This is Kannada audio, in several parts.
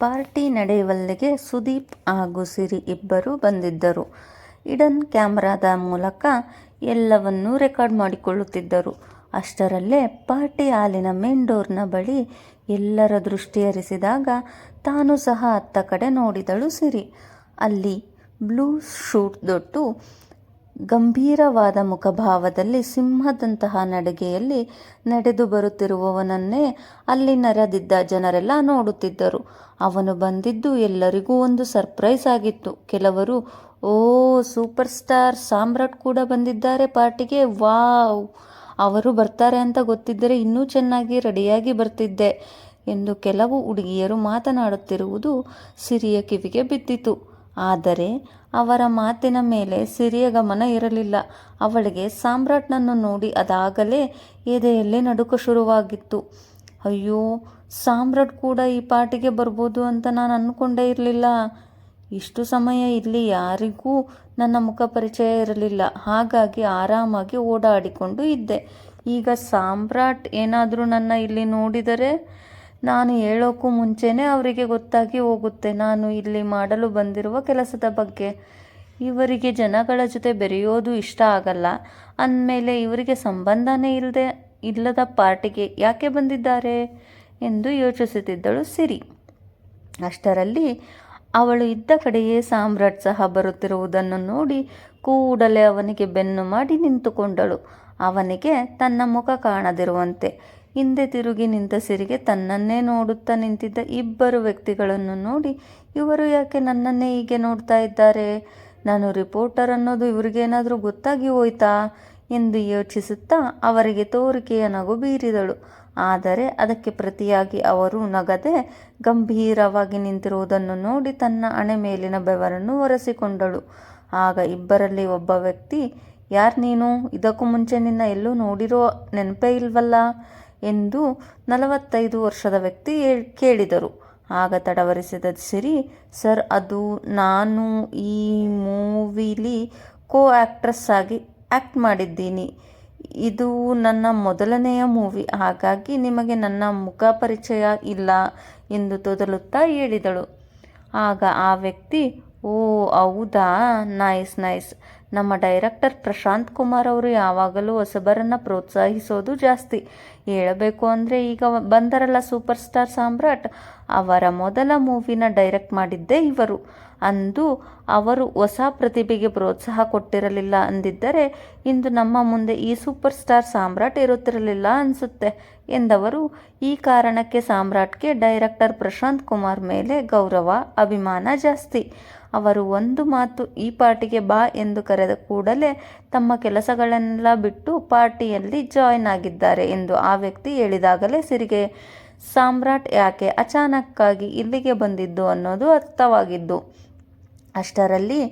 ಪಾರ್ಟಿ ನಡೆಯುವಲ್ಲಿಗೆ ಸುದೀಪ್ ಹಾಗೂ ಸಿರಿ ಇಬ್ಬರು ಬಂದಿದ್ದರು. ಇಡನ್ ಕ್ಯಾಮ್ರಾದ ಮೂಲಕ ಎಲ್ಲವನ್ನೂ ರೆಕಾರ್ಡ್ ಮಾಡಿಕೊಳ್ಳುತ್ತಿದ್ದರು. ಅಷ್ಟರಲ್ಲೇ ಪಾರ್ಟಿ ಹಾಲಿನ ಮೇನ್ ಡೋರ್ನ ಬಳಿ ಎಲ್ಲರ ದೃಷ್ಟಿ ಹರಿಸಿದಾಗ ತಾನು ಸಹ ಅತ್ತ ಕಡೆ ನೋಡಿದಳು ಸಿರಿ. ಅಲ್ಲಿ ಬ್ಲೂ ಶೂಟ್ದುಟ್ಟು, ಗಂಭೀರವಾದ ಮುಖಭಾವದಲ್ಲಿ ಸಿಂಹದಂತಹ ನಡಿಗೆಯಲ್ಲಿ ನಡೆದು ಬರುತ್ತಿರುವವನನ್ನೇ ಅಲ್ಲಿ ನರದಿದ್ದ ಜನರೆಲ್ಲ ನೋಡುತ್ತಿದ್ದರು. ಅವನು ಬಂದಿದ್ದು ಎಲ್ಲರಿಗೂ ಒಂದು ಸರ್ಪ್ರೈಸ್ ಆಗಿತ್ತು. ಕೆಲವರು, ಓ, ಸೂಪರ್ ಸ್ಟಾರ್ ಸಾಮ್ರಾಟ್ ಕೂಡ ಬಂದಿದ್ದಾರೆ ಪಾರ್ಟಿಗೆ, ವಾವ್ ಅವರು ಬರ್ತಾರೆ ಅಂತ ಗೊತ್ತಿದ್ದರೆ ಇನ್ನೂ ಚೆನ್ನಾಗಿ ರೆಡಿಯಾಗಿ ಬರ್ತಿದ್ದೆ ಎಂದು ಕೆಲವು ಹುಡುಗಿಯರು ಮಾತನಾಡುತ್ತಿರುವುದು ಸಿರಿಯ ಕಿವಿಗೆ ಬಿದ್ದಿತು. ಆದರೆ ಅವರ ಮಾತಿನ ಮೇಲೆ ಸಿರಿಯ ಗಮನ ಇರಲಿಲ್ಲ. ಅವಳಿಗೆ ಸಾಮ್ರಾಟ್ನನ್ನು ನೋಡಿ ಅದಾಗಲೇ ಎದೆಯಲ್ಲಿ ನಡುಕ ಶುರುವಾಗಿತ್ತು. ಅಯ್ಯೋ, ಸಾಮ್ರಾಟ್ ಕೂಡ ಈ ಪಾರ್ಟಿಗೆ ಬರ್ಬೋದು ಅಂತ ನಾನು ಅಂದ್ಕೊಂಡೇ ಇರಲಿಲ್ಲ. ಇಷ್ಟು ಸಮಯ ಇಲ್ಲಿ ಯಾರಿಗೂ ನನ್ನ ಮುಖ ಪರಿಚಯ ಇರಲಿಲ್ಲ. ಹಾಗಾಗಿ ಆರಾಮಾಗಿ ಓಡಾಡಿಕೊಂಡು ಇದ್ದೆ. ಈಗ ಸಾಮ್ರಾಟ್ ಏನಾದರೂ ನನ್ನ ಇಲ್ಲಿ ನೋಡಿದರೆ ನಾನು ಹೇಳೋಕ್ಕೂ ಮುಂಚೆನೇ ಅವರಿಗೆ ಗೊತ್ತಾಗಿ ಹೋಗುತ್ತೆ ನಾನು ಇಲ್ಲಿ ಮಾಡಲು ಬಂದಿರುವ ಕೆಲಸದ ಬಗ್ಗೆ. ಇವರಿಗೆ ಜನಗಳ ಜೊತೆ ಬೆರೆಯೋದು ಇಷ್ಟ ಆಗಲ್ಲ ಅಂದಮೇಲೆ ಇವರಿಗೆ ಸಂಬಂಧನೇ ಇಲ್ಲದೆ ಇಲ್ಲದ ಪಾರ್ಟಿಗೆ ಯಾಕೆ ಬಂದಿದ್ದಾರೆ ಎಂದು ಯೋಚಿಸುತ್ತಿದ್ದಳು ಸಿರಿ. ಅಷ್ಟರಲ್ಲಿ ಅವಳು ಇದ್ದ ಕಡೆಯೇ ಸಾಮ್ರಾಟ್ ಸಹ ಬರುತ್ತಿರುವುದನ್ನು ನೋಡಿ ಕೂಡಲೇ ಅವನಿಗೆ ಬೆನ್ನು ಮಾಡಿ ನಿಂತುಕೊಂಡಳು. ಅವನಿಗೆ ತನ್ನ ಮುಖ ಕಾಣದಿರುವಂತೆ. ಹಿಂದೆ ತಿರುಗಿ ನಿಂತ ಸಿರಿಗೆ ತನ್ನನ್ನೇ ನೋಡುತ್ತಾ ನಿಂತಿದ್ದ ಇಬ್ಬರು ವ್ಯಕ್ತಿಗಳನ್ನು ನೋಡಿ, ಇವರು ಯಾಕೆ ನನ್ನನ್ನೇ ಹೀಗೆ ನೋಡ್ತಾ ಇದ್ದಾರೆ? ನಾನು ರಿಪೋರ್ಟರ್ ಅನ್ನೋದು ಇವರಿಗೇನಾದರೂ ಗೊತ್ತಾಗಿ ಹೋಯ್ತಾ ಎಂದು ಯೋಚಿಸುತ್ತಾ ಅವರಿಗೆ ತೋರಿಕೆಯ ನಗು ಬೀರಿದಳು. ಆದರೆ ಅದಕ್ಕೆ ಪ್ರತಿಯಾಗಿ ಅವರು ನಗದೆ ಗಂಭೀರವಾಗಿ ನಿಂತಿರುವುದನ್ನು ನೋಡಿ ತನ್ನ ಅಣೆ ಮೇಲಿನ ಬೆವರನ್ನು ಒರೆಸಿಕೊಂಡಳು. ಆಗ ಇಬ್ಬರಲ್ಲಿ ಒಬ್ಬ ವ್ಯಕ್ತಿ, ಯಾರು ನೀನು? ಇದಕ್ಕೂ ಮುಂಚೆ ನಿನ್ನ ಎಲ್ಲೂ ನೋಡಿರೋ ನೆನಪೇ ಇಲ್ವಲ್ಲ ಎಂದು ನಲವತ್ತೈದು ವರ್ಷದ ವ್ಯಕ್ತಿ ಕೇಳಿದರು. ಆಗ ತಡವರಿಸಿದ ಸಿರಿ, ಸರ್, ಅದು ನಾನು ಈ ಮೂವಿಲಿ ಕೋ ಆಕ್ಟ್ರೆಸ್ ಆಗಿ ಆ್ಯಕ್ಟ್ ಮಾಡಿದ್ದೀನಿ. ಇದು ನನ್ನ ಮೊದಲನೆಯ ಮೂವಿ. ಹಾಗಾಗಿ ನಿಮಗೆ ನನ್ನ ಮುಖ ಪರಿಚಯ ಇಲ್ಲ ಎಂದು ತೊದಲುತ್ತಾ ಹೇಳಿದಳು. ಆಗ ಆ ವ್ಯಕ್ತಿ, ಓ, ಹೌದಾ ನೈಸ್ ನೈಸ್ ನಮ್ಮ ಡೈರೆಕ್ಟರ್ ಪ್ರಶಾಂತ್ ಕುಮಾರ್ ಅವರು ಯಾವಾಗಲೂ ಹೊಸಬರನ್ನು ಪ್ರೋತ್ಸಾಹಿಸೋದು ಜಾಸ್ತಿ. ಹೇಳಬೇಕು ಅಂದ್ರೆ ಈಗ ಬಂದರಲ್ಲ ಸೂಪರ್ ಸ್ಟಾರ್ ಸಾಮ್ರಾಟ್ ಅವರ ಮೊದಲ ಮೂವಿನ ಡೈರೆಕ್ಟ್ ಮಾಡಿದ್ದೇ ಇವರು. ಅಂದು ಅವರು ಹೊಸ ಪ್ರತಿಭೆಗೆ ಪ್ರೋತ್ಸಾಹ ಕೊಟ್ಟಿರಲಿಲ್ಲ ಅಂದಿದ್ದರೆ ಇಂದು ನಮ್ಮ ಮುಂದೆ ಈ ಸೂಪರ್ ಸ್ಟಾರ್ ಸಾಮ್ರಾಟ್ ಇರುತ್ತಿರಲಿಲ್ಲ ಅನಿಸುತ್ತೆ ಎಂದವರು. ಈ ಕಾರಣಕ್ಕೆ ಸಾಮ್ರಾಟ್ಗೆ ಡೈರೆಕ್ಟರ್ ಪ್ರಶಾಂತ್ ಕುಮಾರ್ ಮೇಲೆ ಗೌರವ, ಅಭಿಮಾನ ಜಾಸ್ತಿ. ಅವರು ಒಂದು ಮಾತು ಈ ಪಾರ್ಟಿಗೆ ಬಾ ಎಂದು ಕರೆದ ಕೂಡಲೇ ತಮ್ಮ ಕೆಲಸಗಳನ್ನೆಲ್ಲ ಬಿಟ್ಟು ಪಾರ್ಟಿಯಲ್ಲಿ ಜಾಯ್ನ್ ಆಗಿದ್ದಾರೆ ಎಂದು ಆ ವ್ಯಕ್ತಿ ಹೇಳಿದಾಗಲೇ ಸಿರಿಗೆ ಸಾಮ್ರಾಟ್ ಯಾಕೆ ಅಚಾನಕ್ಕಾಗಿ ಇಲ್ಲಿಗೆ ಬಂದಿದ್ದು ಅನ್ನೋದು ಅರ್ಥವಾಗಿದ್ದು. ಅಷ್ಟರಲ್ಲಿ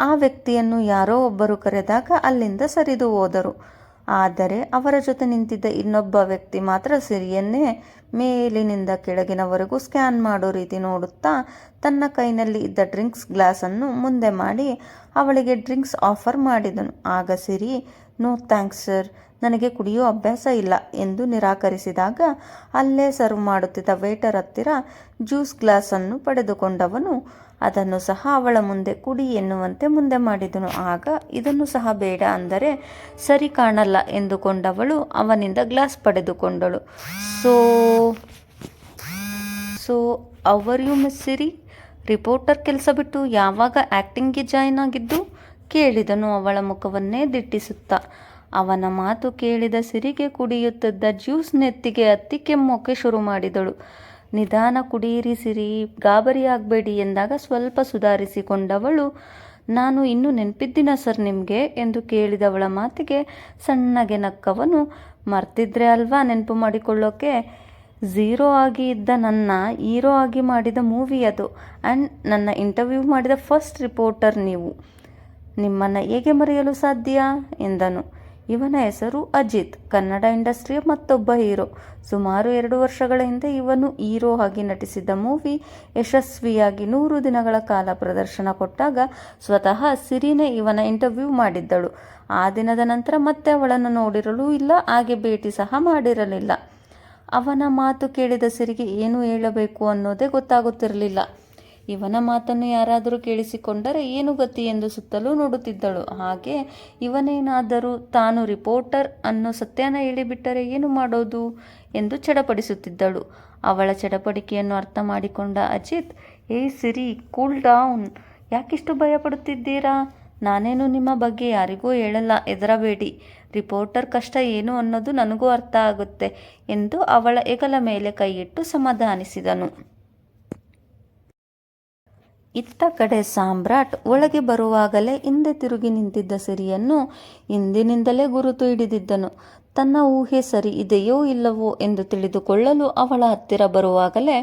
ಆ ವ್ಯಕ್ತಿಯನ್ನು ಯಾರೋ ಒಬ್ಬರು ಕರೆದಾಗ ಅಲ್ಲಿಂದ ಸರಿದು ಹೋದರು. ಆದರೆ ಅವರ ಜೊತೆ ನಿಂತಿದ್ದ ಇನ್ನೊಬ್ಬ ವ್ಯಕ್ತಿ ಮಾತ್ರ ಸಿರಿಯನ್ನೇ ಮೇಲಿನಿಂದ ಕೆಳಗಿನವರೆಗೂ ಸ್ಕ್ಯಾನ್ ಮಾಡೋ ರೀತಿ ನೋಡುತ್ತಾ ತನ್ನ ಕೈನಲ್ಲಿ ಇದ್ದ ಡ್ರಿಂಕ್ಸ್ ಗ್ಲಾಸನ್ನು ಮುಂದೆ ಮಾಡಿ ಅವಳಿಗೆ ಡ್ರಿಂಕ್ಸ್ ಆಫರ್ ಮಾಡಿದನು. ಆಗ ಸಿರಿ, ನೋ ಥ್ಯಾಂಕ್ಸ್ ಸರ್ ನನಗೆ ಕುಡಿಯೋ ಅಭ್ಯಾಸ ಇಲ್ಲ ಎಂದು ನಿರಾಕರಿಸಿದಾಗ ಅಲ್ಲೇ ಸರ್ವ್ ಮಾಡುತ್ತಿದ್ದ ವೇಟರ್ ಹತ್ತಿರ ಜ್ಯೂಸ್ ಗ್ಲಾಸನ್ನು ಪಡೆದುಕೊಂಡವನು, ಅದನ್ನು ಸಹ ಅವಳ ಮುಂದೆ ಕುಡಿ ಎನ್ನುವಂತೆ ಮುಂದೆ ಮಾಡಿದನು. ಆಗ ಇದನ್ನು ಸಹ ಬೇಡ ಅಂದರೆ ಸರಿ ಕಾಣಲ್ಲ ಎಂದುಕೊಂಡವಳು ಅವನಿಂದ glass ಪಡೆದುಕೊಂಡಳು. So so are you miss reporter ಕೆಲಸ ಬಿಟ್ಟು ಯಾವಾಗ ಆ್ಯಕ್ಟಿಂಗ್ಗೆ ಜಾಯ್ನ್ ಆಗಿದ್ದು ಕೇಳಿದನು ಅವಳ ಮುಖವನ್ನೇ ದಿಟ್ಟಿಸುತ್ತಾ. ಅವನ ಮಾತು ಕೇಳಿದ ಸಿರಿಗೆ ಕುಡಿಯುತ್ತಿದ್ದ ಜ್ಯೂಸ್ ನೆತ್ತಿಗೆ ಹತ್ತಿ ಕೆಮ್ಮೋಕೆ ಶುರು ಮಾಡಿದಳು. ನಿಧಾನ ಕುಡಿಯಿರಿ ಸಿರಿ, ಗಾಬರಿಯಾಗಬೇಡಿ ಎಂದಾಗ ಸ್ವಲ್ಪ ಸುಧಾರಿಸಿಕೊಂಡವಳು, ನಾನು ಇನ್ನೂ ನೆನಪಿದ್ದೀನ ಸರ್ ನಿಮಗೆ ಎಂದು ಕೇಳಿದವಳ ಮಾತಿಗೆ ಸಣ್ಣಗೆ ನಕ್ಕವನು, ಮರ್ತಿದ್ರೆ ಅಲ್ವಾ ನೆನಪು ಮಾಡಿಕೊಳ್ಳೋಕೆ ಝೀರೋ ಆಗಿ ಇದ್ದ ನನ್ನ ಹೀರೋ ಆಗಿ ಮಾಡಿದ ಮೂವಿ ಅದು ಆ್ಯಂಡ್ ನನ್ನ ಇಂಟರ್ವ್ಯೂ ಮಾಡಿದ ಫಸ್ಟ್ ರಿಪೋರ್ಟರ್ ನೀವು. ನಿಮ್ಮನ್ನು ಹೇಗೆ ಮರೆಯಲು ಸಾಧ್ಯ ಎಂದನು. ಇವನ ಹೆಸರು ಅಜಿತ್. ಕನ್ನಡ ಇಂಡಸ್ಟ್ರಿಯ ಮತ್ತೊಬ್ಬ ಹೀರೋ. ಸುಮಾರು ಎರಡು ವರ್ಷಗಳ ಹಿಂದೆ ಇವನು ಹೀರೋ ಆಗಿ ನಟಿಸಿದ್ದ ಮೂವಿ ಯಶಸ್ವಿಯಾಗಿ ನೂರು ದಿನಗಳ ಕಾಲ ಪ್ರದರ್ಶನ ಕೊಟ್ಟಾಗ ಸ್ವತಃ ಸಿರಿನೇ ಇವನ ಇಂಟರ್ವ್ಯೂ ಮಾಡಿದ್ದಳು. ಆ ದಿನದ ನಂತರ ಮತ್ತೆ ಅವಳನ್ನು ನೋಡಿರಲೂ ಇಲ್ಲ, ಹಾಗೆ ಭೇಟಿ ಸಹ ಮಾಡಿರಲಿಲ್ಲ. ಅವನ ಮಾತು ಕೇಳಿದ ಸಿರಿಗೆ ಏನು ಹೇಳಬೇಕು ಅನ್ನೋದೇ ಗೊತ್ತಾಗುತ್ತಿರಲಿಲ್ಲ ಇವನ ಮಾತನ್ನು ಯಾರಾದರೂ ಕೇಳಿಸಿಕೊಂಡರೆ ಏನು ಗತಿ ಎಂದು ಸುತ್ತಲೂ ನೋಡುತ್ತಿದ್ದಳು. ಹಾಗೆ ಇವನೇನಾದರೂ ತಾನು ರಿಪೋರ್ಟರ್ ಅನ್ನೋ ಸತ್ಯನ ಹೇಳಿಬಿಟ್ಟರೆ ಏನು ಮಾಡೋದು ಎಂದು ಚಡಪಡಿಸುತ್ತಿದ್ದಳು. ಅವಳ ಚಡಪಡಿಕೆಯನ್ನು ಅರ್ಥ ಮಾಡಿಕೊಂಡ ಅಜಿತ್ ಏ ಸಿರಿ ಕೂಲ್ ಡೌನ್ ಯಾಕಿಷ್ಟು ಭಯಪಡುತ್ತಿದ್ದೀರಾ? ನಾನೇನು ನಿಮ್ಮ ಬಗ್ಗೆ ಯಾರಿಗೂ ಹೇಳಲ್ಲ, ಹೆದರಬೇಡಿ. ರಿಪೋರ್ಟರ್ ಕಷ್ಟ ಏನು ಅನ್ನೋದು ನನಗೂ ಅರ್ಥ ಆಗುತ್ತೆ ಎಂದು ಅವಳ ಹೆಗಲ ಮೇಲೆ ಕೈಯಿಟ್ಟು ಸಮಾಧಾನಿಸಿದನು. ಇತ್ತ ಕಡೆ ಸಾಮ್ರಾಟ್ ಒಳಗೆ ಬರುವಾಗಲೇ ಹಿಂದೆ ತಿರುಗಿ ನಿಂತಿದ್ದ ಸಿರಿಯನ್ನು ಹಿಂದಿನಿಂದಲೇ ಗುರುತು ಹಿಡಿದಿದ್ದನು. ತನ್ನ ಊಹೆ ಸರಿ ಇದೆಯೋ ಇಲ್ಲವೋ ಎಂದು ತಿಳಿದುಕೊಳ್ಳಲು ಅವಳ ಹತ್ತಿರ ಬರುವಾಗಲೇ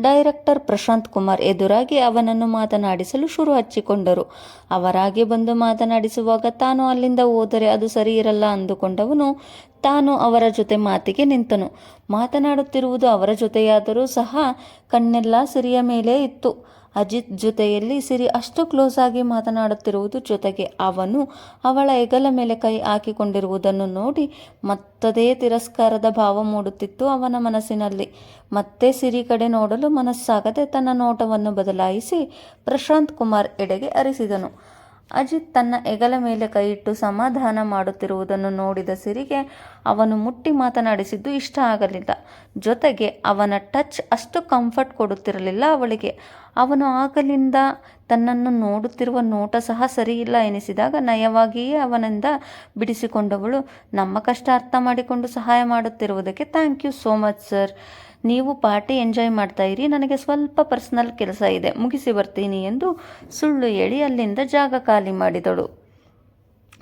ಡೈರೆಕ್ಟರ್ ಪ್ರಶಾಂತ್ ಕುಮಾರ್ ಎದುರಾಗಿ ಅವನನ್ನು ಮಾತನಾಡಿಸಲು ಶುರು ಹಚ್ಚಿಕೊಂಡರು. ಅವರಾಗೆ ಬಂದು ಮಾತನಾಡಿಸುವಾಗ ತಾನು ಅಲ್ಲಿಂದ ಹೋದರೆ ಅದು ಸರಿ ಇರಲ್ಲ ಅಂದುಕೊಂಡವನು ತಾನು ಅವರ ಜೊತೆ ಮಾತಿಗೆ ನಿಂತನು. ಮಾತನಾಡುತ್ತಿರುವುದು ಅವರ ಜೊತೆಯಾದರೂ ಸಹ ಕಣ್ಣೆಲ್ಲ ಸಿರಿಯ ಮೇಲೆ ಇತ್ತು. ಅಜಿತ್ ಜೊತೆಯಲ್ಲಿ ಸಿರಿ ಅಷ್ಟು ಕ್ಲೋಸ್ ಆಗಿ ಮಾತನಾಡುತ್ತಿರುವುದು ಜೊತೆಗೆ ಅವನು ಅವಳ ಹೆಗಲ ಮೇಲೆ ಕೈ ಹಾಕಿಕೊಂಡಿರುವುದನ್ನು ನೋಡಿ ಮತ್ತದೇ ತಿರಸ್ಕಾರದ ಭಾವ ಮೂಡುತ್ತಿತ್ತು ಅವನ ಮನಸ್ಸಿನಲ್ಲಿ. ಮತ್ತೆ ಸಿರಿ ಕಡೆ ನೋಡಲು ಮನಸ್ಸಾಗದೆ ತನ್ನ ನೋಟವನ್ನು ಬದಲಾಯಿಸಿ ಪ್ರಶಾಂತ್ ಕುಮಾರ್ ಎಡೆಗೆ ಅರಿಸಿದನು. ಅಜಿತ್ ತನ್ನ ಹೆಗಲ ಮೇಲೆ ಕೈಯಿಟ್ಟು ಸಮಾಧಾನ ಮಾಡುತ್ತಿರುವುದನ್ನು ನೋಡಿದ ಸಿರಿಗೆ ಅವನು ಮುಟ್ಟಿ ಮಾತನಾಡಿಸಿದ್ದು ಇಷ್ಟ ಆಗಲಿಲ್ಲ. ಜೊತೆಗೆ ಅವನ ಟಚ್ ಅಷ್ಟು ಕಂಫರ್ಟ್ ಕೊಡುತ್ತಿರಲಿಲ್ಲ ಅವಳಿಗೆ. ಅವನು ಆಗಲಿಂದ ತನ್ನನ್ನು ನೋಡುತ್ತಿರುವ ನೋಟ ಸಹ ಸರಿಯಿಲ್ಲ ಎನಿಸಿದಾಗ ನಯವಾಗಿಯೇ ಅವನಿಂದ ಬಿಡಿಸಿಕೊಂಡವಳು, ನಮ್ಮ ಕಷ್ಟ ಅರ್ಥ ಮಾಡಿಕೊಂಡು ಸಹಾಯ ಮಾಡುತ್ತಿರುವುದಕ್ಕೆ thank you so much sir ನೀವು ಪಾರ್ಟಿ ಎಂಜಾಯ್ ಮಾಡ್ತಾ ಇರಿ, ನನಗೆ ಸ್ವಲ್ಪ ಪರ್ಸನಲ್ ಕೆಲಸ ಇದೆ, ಮುಗಿಸಿ ಬರ್ತೀನಿ ಎಂದು ಸುಳ್ಳು ಹೇಳಿ ಅಲ್ಲಿಂದ ಜಾಗ ಖಾಲಿ ಮಾಡಿದಳು.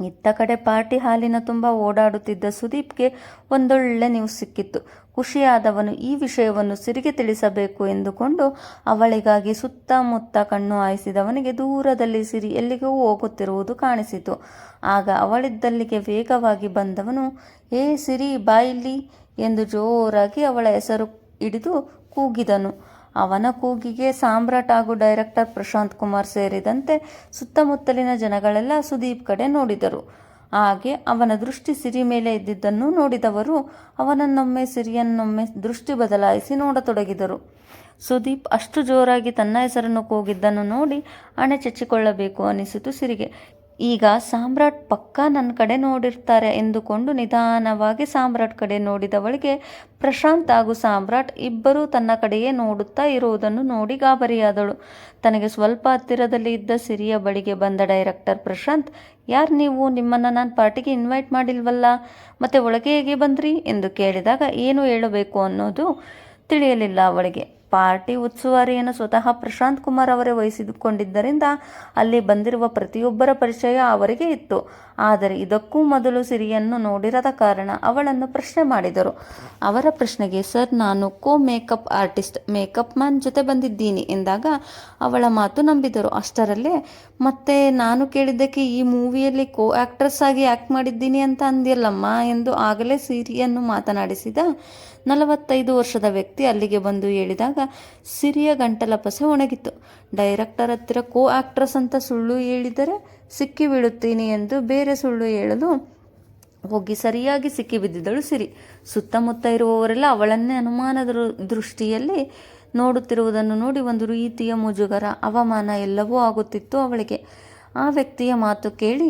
ಇತ್ತ ಕಡೆ ಪಾರ್ಟಿ ಹಾಲಿನ ತುಂಬ ಓಡಾಡುತ್ತಿದ್ದ ಸುದೀಪ್ಗೆ ಒಂದೊಳ್ಳೆ ನ್ಯೂಸ್ ಸಿಕ್ಕಿತ್ತು. ಖುಷಿಯಾದವನು ಈ ವಿಷಯವನ್ನು ಸಿರಿಗೆ ತಿಳಿಸಬೇಕು ಎಂದುಕೊಂಡು ಅವಳಿಗಾಗಿ ಸುತ್ತಮುತ್ತ ಕಣ್ಣು ಹಾಯಿಸಿದವನಿಗೆ ದೂರದಲ್ಲಿ ಸಿರಿ ಎಲ್ಲಿಗೂ ಹೋಗುತ್ತಿರುವುದು ಕಾಣಿಸಿತು. ಆಗ ಅವಳಿದ್ದಲ್ಲಿಗೆ ವೇಗವಾಗಿ ಬಂದವನು, ಏ ಸಿರಿ ಬಾಯಿಲಿ ಎಂದು ಜೋರಾಗಿ ಅವಳ ಹೆಸರು ಹಿಡಿದು ಕೂಗಿದನು. ಅವನ ಕೂಗಿಗೆ ಸಾಮ್ರಾಟ್ ಹಾಗೂ ಡೈರೆಕ್ಟರ್ ಪ್ರಶಾಂತ್ ಕುಮಾರ್ ಸೇರಿದಂತೆ ಸುತ್ತಮುತ್ತಲಿನ ಜನಗಳೆಲ್ಲ ಸುದೀಪ್ ಕಡೆ ನೋಡಿದರು. ಹಾಗೆ ಅವನ ದೃಷ್ಟಿ ಸಿರಿ ಮೇಲೆ ಇದ್ದಿದ್ದನ್ನು ನೋಡಿದವರು ಅವನನ್ನೊಮ್ಮೆ ಸಿರಿಯನ್ನೊಮ್ಮೆ ದೃಷ್ಟಿ ಬದಲಾಯಿಸಿ ನೋಡತೊಡಗಿದರು. ಸುದೀಪ್ ಅಷ್ಟು ಜೋರಾಗಿ ತನ್ನ ಹೆಸರನ್ನು ಕೂಗಿದ್ದನ್ನು ನೋಡಿ ಅಣೆ ಚಚ್ಚಿಕೊಳ್ಳಬೇಕು ಅನಿಸಿತು ಸಿರಿಗೆ. ಈಗ ಸಾಮ್ರಾಟ್ ಪಕ್ಕ ನನ್ನ ಕಡೆ ನೋಡಿರ್ತಾರೆ ಎಂದುಕೊಂಡು ನಿಧಾನವಾಗಿ ಸಾಮ್ರಾಟ್ ಕಡೆ ನೋಡಿದವಳಿಗೆ ಪ್ರಶಾಂತ್ ಹಾಗೂ ಸಾಮ್ರಾಟ್ ಇಬ್ಬರೂ ತನ್ನ ಕಡೆಯೇ ನೋಡುತ್ತಾ ಇರುವುದನ್ನು ನೋಡಿ ಗಾಬರಿಯಾದಳು. ತನಗೆ ಸ್ವಲ್ಪ ಹತ್ತಿರದಲ್ಲಿ ಇದ್ದ ಸಿರಿಯ ಬಳಿಗೆ ಬಂದ ಡೈರೆಕ್ಟರ್ ಪ್ರಶಾಂತ್, ಯಾರು ನೀವು? ನಿಮ್ಮನ್ನು ನಾನು ಪಾರ್ಟಿಗೆ ಇನ್ವೈಟ್ ಮಾಡಿಲ್ವಲ್ಲ? ಮತ್ತೆ ಒಳಗೆ ಹೇಗೆ ಬಂದ್ರಿ? ಎಂದು ಕೇಳಿದಾಗ, ಏನು ಹೇಳಬೇಕು ಅನ್ನೋದು ತಿಳಿಯಲಿಲ್ಲ ಅವಳಿಗೆ. ಪಾರ್ಟಿ ಉಸ್ತುವಾರಿಯನ್ನು ಸ್ವತಃ ಪ್ರಶಾಂತ್ ಕುಮಾರ್ ಅವರೇ ವಹಿಸಿಕೊಂಡಿದ್ದರಿಂದ ಅಲ್ಲಿ ಬಂದಿರುವ ಪ್ರತಿಯೊಬ್ಬರ ಪರಿಚಯ ಅವರಿಗೆ ಇತ್ತು. ಆದರೆ ಇದಕ್ಕೂ ಮೊದಲು ಸಿರಿಯನ್ನು ನೋಡಿರದ ಕಾರಣ ಅವಳನ್ನು ಪ್ರಶ್ನೆ ಮಾಡಿದರು. ಅವರ ಪ್ರಶ್ನೆಗೆ, ಸರ್, ನಾನು co makeup artist, makeup man ಜೊತೆ ಬಂದಿದ್ದೀನಿ ಎಂದಾಗ ಅವಳ ಮಾತು ನಂಬಿದರು. ಅಷ್ಟರಲ್ಲೇ, ಮತ್ತೆ ನಾನು ಕೇಳಿದ್ದಕ್ಕೆ ಈ ಮೂವಿಯಲ್ಲಿ ಕೋ ಆ್ಯಕ್ಟ್ರೆಸ್ ಆಗಿ ಆ್ಯಕ್ಟ್ ಮಾಡಿದ್ದೀನಿ ಅಂತ ಅಂದಿಲ್ಲಮ್ಮ ಎಂದು ಆಗಲೇ ಸಿರಿಯನ್ನು ಮಾತನಾಡಿಸಿದ ನಲವತ್ತೈದು ವರ್ಷದ ವ್ಯಕ್ತಿ ಅಲ್ಲಿಗೆ ಬಂದು ಹೇಳಿದಾಗ ಸಿರಿಯ ಗಂಟಲ ಪಸೆ ಒಣಗಿತ್ತು. ಡೈರೆಕ್ಟರ್ ಹತ್ತಿರ ಕೋ ಆಕ್ಟ್ರೆಸ್ ಅಂತ ಸುಳ್ಳು ಹೇಳಿದರೆ ಸಿಕ್ಕಿ ಬೀಳುತ್ತೀನಿ ಎಂದು ಬೇರೆ ಸುಳ್ಳು ಹೇಳಲು ಹೋಗಿ ಸರಿಯಾಗಿ ಸಿಕ್ಕಿ ಬಿದ್ದಿದ್ದಳು ಸಿರಿ. ಸುತ್ತಮುತ್ತ ಇರುವವರೆಲ್ಲ ಅವಳನ್ನೇ ಅನುಮಾನದ ದೃಷ್ಟಿಯಲ್ಲಿ ನೋಡುತ್ತಿರುವುದನ್ನು ನೋಡಿ ಒಂದು ರೀತಿಯ ಮುಜುಗರ, ಅವಮಾನ ಎಲ್ಲವೂ ಆಗುತ್ತಿತ್ತು ಅವಳಿಗೆ. ಆ ವ್ಯಕ್ತಿಯ ಮಾತು ಕೇಳಿ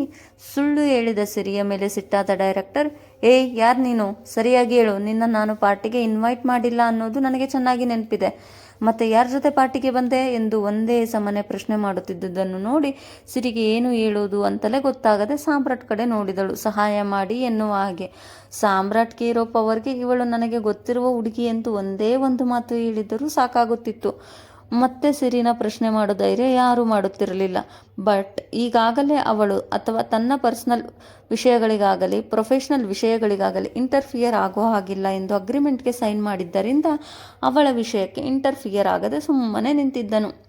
ಸುಳ್ಳು ಹೇಳಿದ ಸಿರಿಯ ಮೇಲೆ ಸಿಟ್ಟಾದ ಡೈರೆಕ್ಟರ್ ಏಯ್ ಯಾರು ನೀನು? ಸರಿಯಾಗಿ ಹೇಳು. ನಿನ್ನ ನಾನು ಪಾರ್ಟಿಗೆ ಇನ್ವೈಟ್ ಮಾಡಿಲ್ಲ ಅನ್ನೋದು ನನಗೆ ಚೆನ್ನಾಗಿ ನೆನಪಿದೆ. ಮತ್ತೆ ಯಾರ ಜೊತೆ ಪಾರ್ಟಿಗೆ ಬಂದೆ? ಎಂದು ಒಂದೇ ಸಮನೆ ಪ್ರಶ್ನೆ ಮಾಡುತ್ತಿದ್ದುದನ್ನು ನೋಡಿ ಸಿರಿಗೆ ಏನು ಹೇಳುವುದು ಅಂತಲೇ ಗೊತ್ತಾಗದೆ ಸಾಮ್ರಾಟ್ ಕಡೆ ನೋಡಿದಳು. ಸಹಾಯ ಮಾಡಿ ಎನ್ನುವ ಹಾಗೆ. ಸಾಮ್ರಾಟ್ಗೆ ಇರೋ ಪವರ್ಗೆ ಇವಳು ನನಗೆ ಗೊತ್ತಿರುವ ಹುಡುಗಿ ಎಂದು ಒಂದೇ ಒಂದು ಮಾತು ಹೇಳಿದರೂ ಸಾಕಾಗುತ್ತಿತ್ತು. ಮತ್ತೆ ಸಿರಿನ ಪ್ರಶ್ನೆ ಮಾಡೋ ಧೈರ್ಯ ಯಾರೂ ಮಾಡುತ್ತಿರಲಿಲ್ಲ. ಬಟ್ ಈಗಾಗಲೇ ಅವಳು ಅಥವಾ ತನ್ನ ಪರ್ಸನಲ್ ವಿಷಯಗಳಿಗಾಗಲಿ ಪ್ರೊಫೆಷನಲ್ ವಿಷಯಗಳಿಗಾಗಲಿ ಇಂಟರ್ಫಿಯರ್ ಆಗೋ ಹಾಗಿಲ್ಲ ಎಂದು ಅಗ್ರಿಮೆಂಟ್ಗೆ ಸೈನ್ ಮಾಡಿದ್ದರಿಂದ ಅವಳ ವಿಷಯಕ್ಕೆ ಇಂಟರ್ಫಿಯರ್ ಆಗದೆ ಸುಮ್ಮನೆ ನಿಂತಿದ್ದನು.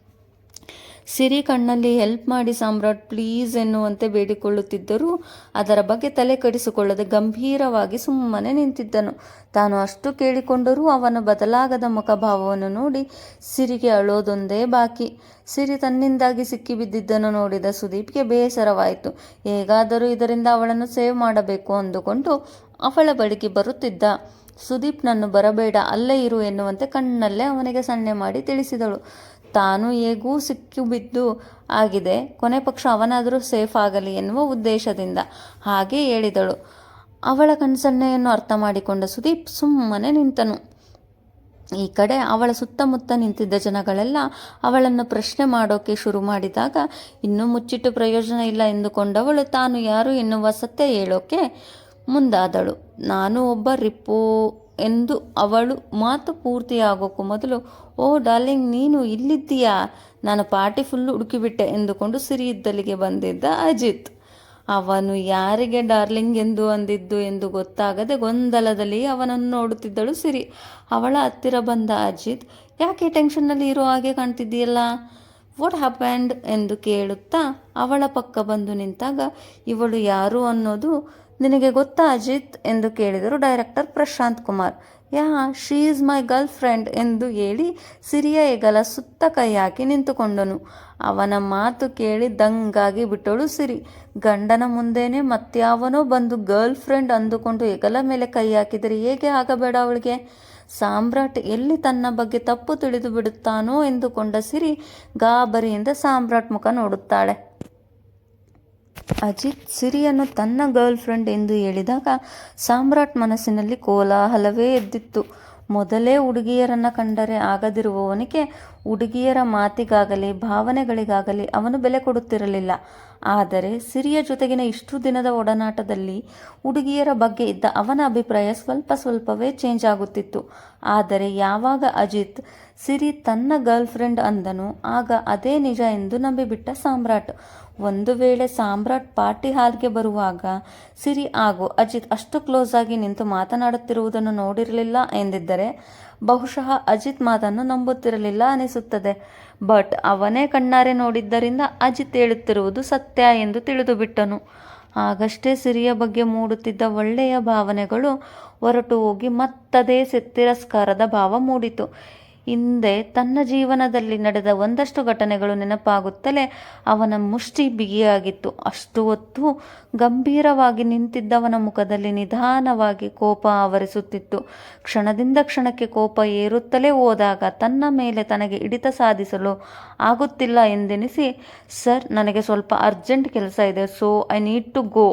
ಸಿರಿ ಕಣ್ಣಲ್ಲಿ ಹೆಲ್ಪ್ ಮಾಡಿ ಸಾಮ್ರಾಟ್ ಪ್ಲೀಸ್ ಎನ್ನುವಂತೆ ಬೇಡಿಕೊಳ್ಳುತ್ತಿದ್ದರೂ ಅದರ ಬಗ್ಗೆ ತಲೆ ಕಡಿಸಿಕೊಳ್ಳದೆ ಗಂಭೀರವಾಗಿ ಸುಮ್ಮನೆ ನಿಂತಿದ್ದನು. ತಾನು ಅಷ್ಟು ಕೇಳಿಕೊಂಡರೂ ಅವನ ಬದಲಾಗದ ಮುಖಭಾವವನ್ನು ನೋಡಿ ಸಿರಿಗೆ ಅಳೋದೊಂದೇ ಬಾಕಿ. ಸಿರಿ ತನ್ನಿಂದಾಗಿ ಸಿಕ್ಕಿಬಿದ್ದಿದ್ದನ್ನು ನೋಡಿದ ಸುದೀಪ್ಗೆ ಬೇಸರವಾಯಿತು. ಹೇಗಾದರೂ ಇದರಿಂದ ಅವಳನ್ನು ಸೇವ್ ಮಾಡಬೇಕು ಅಂದುಕೊಂಡು ಅವಳ ಬಳಿಗೆ ಬರುತ್ತಿದ್ದ. ಸುದೀಪ್ನನ್ನು ಬರಬೇಡ, ಅಲ್ಲೇ ಇರು ಎನ್ನುವಂತೆ ಕಣ್ಣಲ್ಲೇ ಅವನಿಗೆ ಸಣ್ಣೆ ಮಾಡಿ ತಿಳಿಸಿದಳು. ತಾನು ಹೇಗೂ ಸಿಕ್ಕಿಬಿದ್ದು ಆಗಿದೆ. ಕೊನೆ ಪಕ್ಷ ಅವನಾದರೂ ಸೇಫ್ ಆಗಲಿ ಎನ್ನುವ ಉದ್ದೇಶದಿಂದ ಹಾಗೆ ಹೇಳಿದಳು. ಅವಳ ಕಣ್ಸನ್ನೆಯನ್ನು ಅರ್ಥ ಮಾಡಿಕೊಂಡ ಸುದೀಪ್ ಸುಮ್ಮನೆ ನಿಂತನು. ಈ ಕಡೆ ಅವಳ ಸುತ್ತಮುತ್ತ ನಿಂತಿದ್ದ ಜನಗಳೆಲ್ಲ ಅವಳನ್ನು ಪ್ರಶ್ನೆ ಮಾಡೋಕೆ ಶುರು ಮಾಡಿದಾಗ ಇನ್ನೂ ಮುಚ್ಚಿಟ್ಟು ಪ್ರಯೋಜನ ಇಲ್ಲ ಎಂದುಕೊಂಡವಳು ತಾನು ಯಾರು ಎನ್ನುವ ಸತ್ಯ ಹೇಳೋಕೆ ಮುಂದಾದಳು. ನಾನು ಒಬ್ಬ ರಿಪ್ಪೋ ಎಂದು ಅವಳು ಮಾತು ಪೂರ್ತಿಯಾಗೋಕ್ಕೂ ಮೊದಲು, ಓ ಡಾರ್ಲಿಂಗ್, ನೀನು ಇಲ್ಲಿದ್ದೀಯಾ? ನಾನು ಪಾರ್ಟಿ ಫುಲ್ಲು ಹುಡುಕಿಬಿಟ್ಟೆ ಎಂದುಕೊಂಡು ಸಿರಿ ಇದ್ದಲ್ಲಿಗೆ ಬಂದಿದ್ದ ಅಜಿತ್. ಅವನು ಯಾರಿಗೆ ಡಾರ್ಲಿಂಗ್ ಎಂದು ಅಂದಿದ್ದು ಎಂದು ಗೊತ್ತಾಗದೆ ಗೊಂದಲದಲ್ಲಿ ಅವನನ್ನು ನೋಡುತ್ತಿದ್ದಳು ಸಿರಿ. ಅವಳ ಹತ್ತಿರ ಬಂದ ಅಜಿತ್, ಯಾಕೆ ಟೆನ್ಷನ್ನಲ್ಲಿ ಇರೋ ಹಾಗೆ ಕಾಣ್ತಿದ್ದೀಯಲ್ಲ? ವಾಟ್ ಹ್ಯಾಪೆಂಡ್ ಎಂದು ಕೇಳುತ್ತಾ ಅವಳ ಪಕ್ಕ ಬಂದು ನಿಂತಾಗ, ಇವಳು ಯಾರು ಅನ್ನೋದು ನಿನಗೆ ಗೊತ್ತಾ ಅಜಿತ್ ಎಂದು ಕೇಳಿದರು director Prashant Kumar. Yeah she is my girl friend ಎಂದು ಹೇಳಿ ಸಿರಿಯ ಹೆಗಲ ಸುತ್ತ ಕೈ ಹಾಕಿ ನಿಂತುಕೊಂಡನು. ಅವನ ಮಾತು ಕೇಳಿ ದಂಗಾಗಿ ಬಿಟ್ಟಳು ಸಿರಿ. ಗಂಡನ ಮುಂದೆನೆ ಮತ್ಯಾವನೋ ಬಂದು ಗರ್ಲ್ ಫ್ರೆಂಡ್ ಅಂದುಕೊಂಡು ಹೆಗಲ ಮೇಲೆ ಕೈ ಹಾಕಿದರೆ ಹೇಗೆ ಆಗಬೇಡ ಅವಳಿಗೆ? ಸಾಮ್ರಾಟ್ ಎಲ್ಲಿ ತನ್ನ ಬಗ್ಗೆ ತಪ್ಪು ತಿಳಿದು ಬಿಡುತ್ತಾನೋ ಎಂದುಕೊಂಡ ಸಿರಿ ಗಾಬರಿಯಿಂದ ಸಾಮ್ರಾಟ್ ಮುಖ ನೋಡುತ್ತಾಳೆ. ಅಜಿತ್ ಸಿರಿಯನ್ನು ತನ್ನ ಗರ್ಲ್ ಫ್ರೆಂಡ್ ಎಂದು ಹೇಳಿದಾಗ ಸಾಮ್ರಾಟ್ ಮನಸ್ಸಿನಲ್ಲಿ ಕೋಲಾಹಲವೇ ಎದ್ದಿತ್ತು. ಮೊದಲೇ ಹುಡುಗಿಯರನ್ನು ಕಂಡರೆ ಆಗದಿರುವವನಿಗೆ ಹುಡುಗಿಯರ ಮಾತಿಗಾಗಲಿ, ಭಾವನೆಗಳಿಗಾಗಲಿ ಅವನು ಬೆಲೆ ಕೊಡುತ್ತಿರಲಿಲ್ಲ. ಆದರೆ ಸಿರಿಯ ಜೊತೆಗಿನ ಇಷ್ಟು ದಿನದ ಒಡನಾಟದಲ್ಲಿ ಹುಡುಗಿಯರ ಬಗ್ಗೆ ಇದ್ದ ಅವನ ಅಭಿಪ್ರಾಯ ಸ್ವಲ್ಪ ಸ್ವಲ್ಪವೇ ಚೇಂಜ್ ಆಗುತ್ತಿತ್ತು. ಆದರೆ ಯಾವಾಗ ಅಜಿತ್, ಸಿರಿ ತನ್ನ ಗರ್ಲ್ ಫ್ರೆಂಡ್ ಅಂದನು, ಆಗ ಅದೇ ನಿಜ ಎಂದು ನಂಬಿಬಿಟ್ಟ ಸಾಮ್ರಾಟ್. ಒಂದು ವೇಳೆ ಸಾಮ್ರಾಟ್ ಪಾರ್ಟಿ ಹಾಲ್ಗೆ ಬರುವಾಗ ಸಿರಿ ಹಾಗೂ ಅಜಿತ್ ಅಷ್ಟು ಕ್ಲೋಸ್ ಆಗಿ ನಿಂತು ಮಾತನಾಡುತ್ತಿರುವುದನ್ನು ನೋಡಿರಲಿಲ್ಲ ಎಂದಿದ್ದರೆ ಬಹುಶಃ ಅಜಿತ್ ಮಾತನ್ನು ನಂಬುತ್ತಿರಲಿಲ್ಲ ಅನಿಸುತ್ತದೆ. ಬಟ್ ಅವನೇ ಕಣ್ಣಾರೆ ನೋಡಿದ್ದರಿಂದ ಅಜಿತ್ ಹೇಳುತ್ತಿರುವುದು ಸತ್ಯ ಎಂದು ತಿಳಿದುಬಿಟ್ಟನು. ಆಗಷ್ಟೇ ಸಿರಿಯ ಬಗ್ಗೆ ಮೂಡುತ್ತಿದ್ದ ಒಳ್ಳೆಯ ಭಾವನೆಗಳು ಹೊರಟು ಹೋಗಿ ಮತ್ತದೇ ತಿರಸ್ಕಾರದ ಭಾವ ಮೂಡಿತು. ಹಿಂದೆ ತನ್ನ ಜೀವನದಲ್ಲಿ ನಡೆದ ಒಂದಷ್ಟು ಘಟನೆಗಳು ನೆನಪಾಗುತ್ತಲೇ ಅವನ ಮುಷ್ಟಿ ಬಿಗಿಯಾಗಿತ್ತು. ಅಷ್ಟು ಹೊತ್ತು ಗಂಭೀರವಾಗಿ ನಿಂತಿದ್ದವನ ಮುಖದಲ್ಲಿ ನಿಧಾನವಾಗಿ ಕೋಪ ಆವರಿಸುತ್ತಿತ್ತು. ಕ್ಷಣದಿಂದ ಕ್ಷಣಕ್ಕೆ ಕೋಪ ಏರುತ್ತಲೇ ಹೋದಾಗ ತನ್ನ ಮೇಲೆ ತನಗೆ ಹಿಡಿತ ಸಾಧಿಸಲು ಆಗುತ್ತಿಲ್ಲ ಎಂದೆನಿಸಿ, ಸರ್, ನನಗೆ ಸ್ವಲ್ಪ ಅರ್ಜೆಂಟ್ ಕೆಲಸ ಇದೆ, so I need to go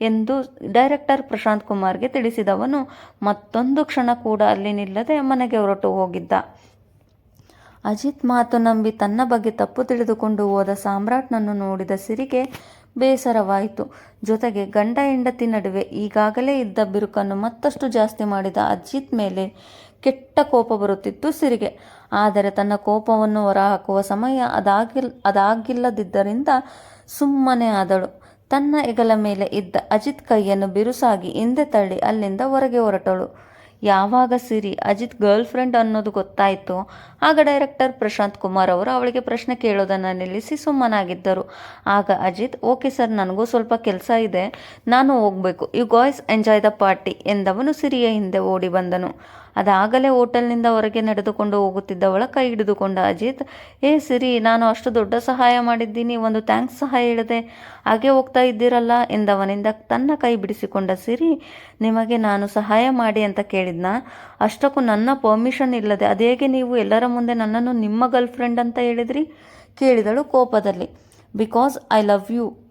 ಎಂದು ಡೈರೆಕ್ಟರ್ ಪ್ರಶಾಂತ್ ಕುಮಾರ್ಗೆ ತಿಳಿಸಿದವನು. ಮತ್ತೊಂದು ಕ್ಷಣ ಕೂಡ ಅಲ್ಲಿ ನಿಲ್ಲದೆ ಮನೆಗೆ ಹೊರಟು ಹೋಗಿದ್ದ. ಅಜಿತ್ ಮಾತು ನಂಬಿ ತನ್ನ ಬಗ್ಗೆ ತಪ್ಪು ತಿಳಿದುಕೊಂಡು ಹೋದ ಸಾಮ್ರಾಟ್ನನ್ನು ನೋಡಿದ ಸಿರಿಗೆ ಬೇಸರವಾಯಿತು. ಜೊತೆಗೆ ಗಂಡ ಹೆಂಡತಿ ನಡುವೆ ಈಗಾಗಲೇ ಇದ್ದ ಬಿರುಕನ್ನು ಮತ್ತಷ್ಟು ಜಾಸ್ತಿ ಮಾಡಿದ ಅಜಿತ್ ಮೇಲೆ ಕೆಟ್ಟ ಕೋಪ ಬರುತ್ತಿತ್ತು ಸಿರಿಗೆ. ಆದರೆ ತನ್ನ ಕೋಪವನ್ನು ಹೊರಹಾಕುವ ಸಮಯ ಅದಾಗಿಲ್, ಅದಾಗಿಲ್ಲದಿದ್ದರಿಂದ ಸುಮ್ಮನೆ ಆದಳು. ತನ್ನ ಹೆಗಲ ಮೇಲೆ ಇದ್ದ ಅಜಿತ್ ಕೈಯನ್ನು ಬಿರುಸಾಗಿ ಹಿಂದೆ ತಳ್ಳಿ ಅಲ್ಲಿಂದ ಹೊರಗೆ ಹೊರಟಳು. ಯಾವಾಗ ಸಿರಿ? ಅಜಿತ್ ಗರ್ಲ್ ಫ್ರೆಂಡ್ ಅನ್ನೋದು ಗೊತ್ತಾಯಿತು. ಆಗ ಡೈರೆಕ್ಟರ್ ಪ್ರಶಾಂತ್ ಕುಮಾರ್ ಅವರು ಅವಳಿಗೆ ಪ್ರಶ್ನೆ ಕೇಳೋದನ್ನು ನಿಲ್ಲಿಸಿ ಸುಮ್ಮನಾಗಿದ್ದರು. ಆಗ ಅಜಿತ್, ಓಕೆ ಸರ್, ನನಗೂ ಸ್ವಲ್ಪ ಕೆಲಸ ಇದೆ. ನಾನು ಹೋಗಬೇಕು. You guys enjoy the party ಎಂದವನು ಸಿರಿಯ ಹಿಂದೆ ಓಡಿ ಬಂದನು. ಅದಾಗಲೇ ಹೋಟೆಲ್ನಿಂದ ಹೊರಗೆ ನಡೆದುಕೊಂಡು ಹೋಗುತ್ತಿದ್ದವಳ ಕೈ ಹಿಡಿದುಕೊಂಡ ಅಜಿತ್, ಏ ಸಿರಿ, ನಾನು ಅಷ್ಟು ದೊಡ್ಡ ಸಹಾಯ ಮಾಡಿದ್ದೀನಿ, ಒಂದು ಥ್ಯಾಂಕ್ಸ್ ಸಹ ಹೇಳಿದೆ. ಹಾಗೆ ಹೋಗ್ತಾ ಇದ್ದೀರಲ್ಲ? ಎಂದವನಿಂದ ತನ್ನ ಕೈ ಬಿಡಿಸಿಕೊಂಡ ಸಿರಿ, ನಿಮಗೆ ನಾನು ಸಹಾಯ ಮಾಡಿ ಅಂತ ಕೇಳಿದ್ನ? ಅಷ್ಟಕ್ಕೂ ನನ್ನ ಪರ್ಮಿಷನ್ ಇಲ್ಲದೆ ಅದೇಗೆ ನೀವು ಎಲ್ಲರ ಮುಂದೆ ನನ್ನನ್ನು ನಿಮ್ಮ ಗರ್ಲ್ ಫ್ರೆಂಡ್ ಅಂತ ಹೇಳಿದ್ರಿ? ಕೇಳಿದಳು ಕೋಪದಲ್ಲಿ. Because I love you.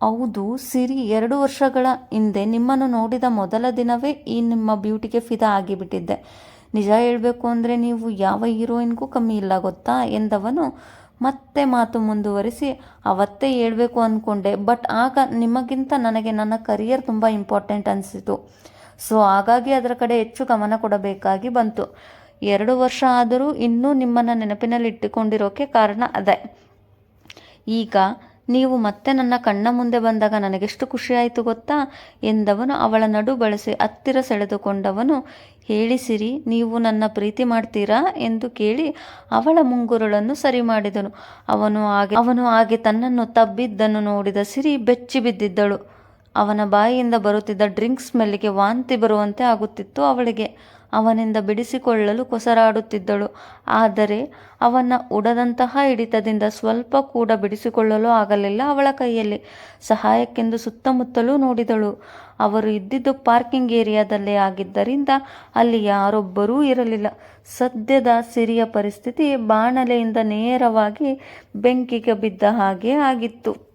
ಹೌದು, ಸಿರಿ, ಎರಡು ವರ್ಷಗಳ ಹಿಂದೆ ನಿಮ್ಮನ್ನು ನೋಡಿದ ಮೊದಲ ದಿನವೇ ಈ ನಿಮ್ಮ ಬ್ಯೂಟಿಗೆ ಫಿದಾ ಆಗಿಬಿಟ್ಟಿದ್ದೆ. ನಿಜ ಹೇಳಬೇಕು ಅಂದರೆ ನೀವು ಯಾವ ಹೀರೋಯಿನ್ಗೂ ಕಮ್ಮಿ ಇಲ್ಲ ಗೊತ್ತಾ ಎಂದವನು ಮತ್ತೆ ಮಾತು ಮುಂದುವರಿಸಿ, ಅವತ್ತೇ ಹೇಳಬೇಕು ಅಂದ್ಕೊಂಡೆ ಬಟ್ ಆಗ ನಿಮಗಿಂತ ನನಗೆ ನನ್ನ ಕರಿಯರ್ ತುಂಬ ಇಂಪಾರ್ಟೆಂಟ್ ಅನಿಸಿತು. ಸೊ, ಹಾಗಾಗಿ ಅದರ ಕಡೆ ಹೆಚ್ಚು ಗಮನ ಕೊಡಬೇಕಾಗಿ ಬಂತು. ಎರಡು ವರ್ಷ ಆದರೂ ಇನ್ನೂ ನಿಮ್ಮನ್ನು ನೆನಪಿನಲ್ಲಿ ಇಟ್ಟುಕೊಂಡಿರೋಕ್ಕೆ ಕಾರಣ ಅದೇ. ಈಗ ನೀವು ಮತ್ತೆ ನನ್ನ ಕಣ್ಣ ಮುಂದೆ ಬಂದಾಗ ನನಗೆಷ್ಟು ಖುಷಿಯಾಯಿತು ಗೊತ್ತಾ? ಎಂದವನು ಅವಳ ನಡು ಬಳಸಿ ಹತ್ತಿರ ಸೆಳೆದುಕೊಂಡವನು, ಹೇಳಿಸಿರಿ, ನೀವು ನನ್ನ ಪ್ರೀತಿ ಮಾಡ್ತೀರಾ? ಎಂದು ಕೇಳಿ ಅವಳ ಮುಂಗುರುಳನ್ನು ಸರಿ ಮಾಡಿದನು. ಅವನು ಹಾಗೆ ಅವನು ಹಾಗೆ ತನ್ನನ್ನು ತಬ್ಬಿದ್ದನ್ನು ನೋಡಿದ ಸಿರಿ ಬೆಚ್ಚಿ ಬಿದ್ದಿದ್ದಳು. ಅವನ ಬಾಯಿಯಿಂದ ಬರುತ್ತಿದ್ದ ಡ್ರಿಂಕ್ಸ್ ಸ್ಮೆಲ್ಲಿಗೆ ವಾಂತಿ ಬರುವಂತೆ ಆಗುತ್ತಿತ್ತು ಅವಳಿಗೆ. ಅವನಿಂದ ಬಿಡಿಸಿಕೊಳ್ಳಲು ಕೊಸರಾಡುತ್ತಿದ್ದಳು. ಆದರೆ ಅವನ ಉಡದಂತಹ ಹಿಡಿತದಿಂದ ಸ್ವಲ್ಪ ಕೂಡ ಬಿಡಿಸಿಕೊಳ್ಳಲು ಆಗಲಿಲ್ಲ ಅವಳ ಕೈಯಲ್ಲಿ. ಸಹಾಯಕ್ಕೆಂದು ಸುತ್ತಮುತ್ತಲೂ ನೋಡಿದಳು. ಅವರು ಇದ್ದಿದ್ದು ಪಾರ್ಕಿಂಗ್ ಏರಿಯಾದಲ್ಲೇ ಆಗಿದ್ದರಿಂದ ಅಲ್ಲಿ ಯಾರೊಬ್ಬರೂ ಇರಲಿಲ್ಲ. ಸದ್ಯದ ಸಿರಿಯ ಪರಿಸ್ಥಿತಿ ಬಾಣಲೆಯಿಂದ ನೇರವಾಗಿ ಬೆಂಕಿಗೆ ಬಿದ್ದ ಹಾಗೆ ಆಗಿತ್ತು.